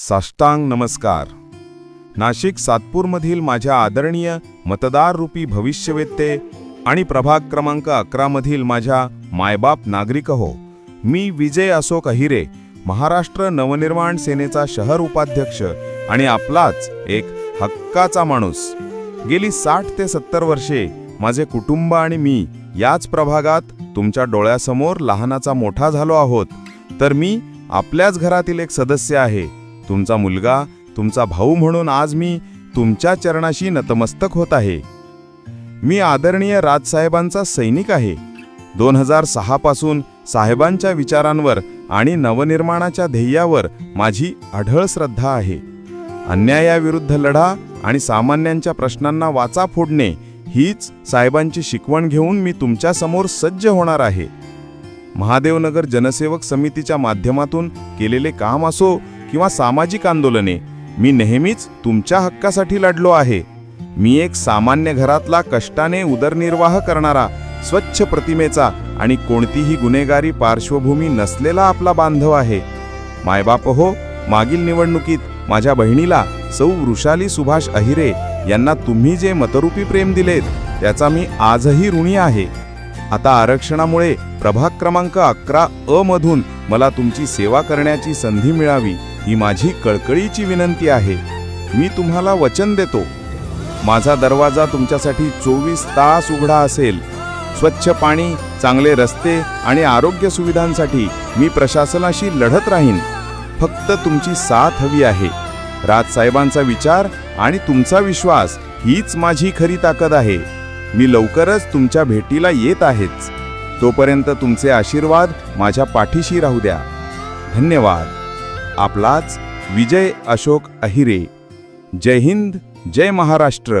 साष्टांग नमस्कार. नाशिक सातपूरमधील माझ्या आदरणीय मतदार रूपी भविष्यवेत्ते आणि प्रभाग क्रमांक अकरामधील माझ्या मायबाप नागरिक हो मी विजय अशोक अहिरे महाराष्ट्र नवनिर्माण सेनेचा शहर उपाध्यक्ष आणि आपलाच एक हक्काचा माणूस. गेली साठ ते सत्तर वर्षे माझे कुटुंब आणि मी याच प्रभागात तुमच्या डोळ्यासमोर लहानाचा मोठा झालो आहोत. तर मी आपल्याच घरातील एक सदस्य आहे. तुमचा मुलगा तुमचा भाऊ म्हणून आज मी तुमच्या चरणाशी नतमस्तक होत आहे. मी आदरणीय राजसाहेबांचा सैनिक आहे. दोन हजार सहापासून साहेबांच्या विचारांवर आणि नवनिर्माणाच्या ध्येयावर माझी अढळ श्रद्धा आहे. अन्यायाविरुद्ध लढा आणि सामान्यांच्या प्रश्नांना वाचा फोडणे हीच साहेबांची शिकवण घेऊन मी तुमच्यासमोर सज्ज होणार आहे. महादेवनगर जनसेवक समितीच्या माध्यमातून केलेले काम असो किंवा सामाजिक आंदोलने मी नेहमीच तुमच्या हक्कासाठी लढलो आहे. मी एक सामान्य घरातला कष्टाने उदरनिर्वाह करणारा स्वच्छ प्रतिमेचा आणि कोणतीही गुन्हेगारी पार्श्वभूमी नसलेला आपला बांधव आहे. मायबाप हो मागील निवडणुकीत माझ्या बहिणीला सौ वृषाली सुभाष अहिरे यांना तुम्ही जे मतरूपी प्रेम दिलेत त्याचा मी आजही ऋणी आहे. आता आरक्षणामुळे प्रभाग क्रमांक अकरा अ मधून मला तुमची सेवा करण्याची संधी मिळावी. ही माझी कळकळीची विनंती आहे. मी तुम्हाला वचन देतो. माझा दरवाजा तुमच्यासाठी चोवीस तास उघडा असेल. स्वच्छ पाणी चांगले रस्ते आणि आरोग्य सुविधांसाठी मी प्रशासनाशी लढत राहीन. फक्त तुमची साथ हवी आहे. राजसाहेबांचा विचार आणि तुमचा विश्वास हीच माझी खरी ताकद आहे. मी लवकरच तुमच्या भेटीला येत आहेच. तोपर्यंत तुमचे आशीर्वाद माझ्या पाठीशी राहू द्या. धन्यवाद. आपलाच विजय अशोक अहिरे. जय हिंद जय महाराष्ट्र.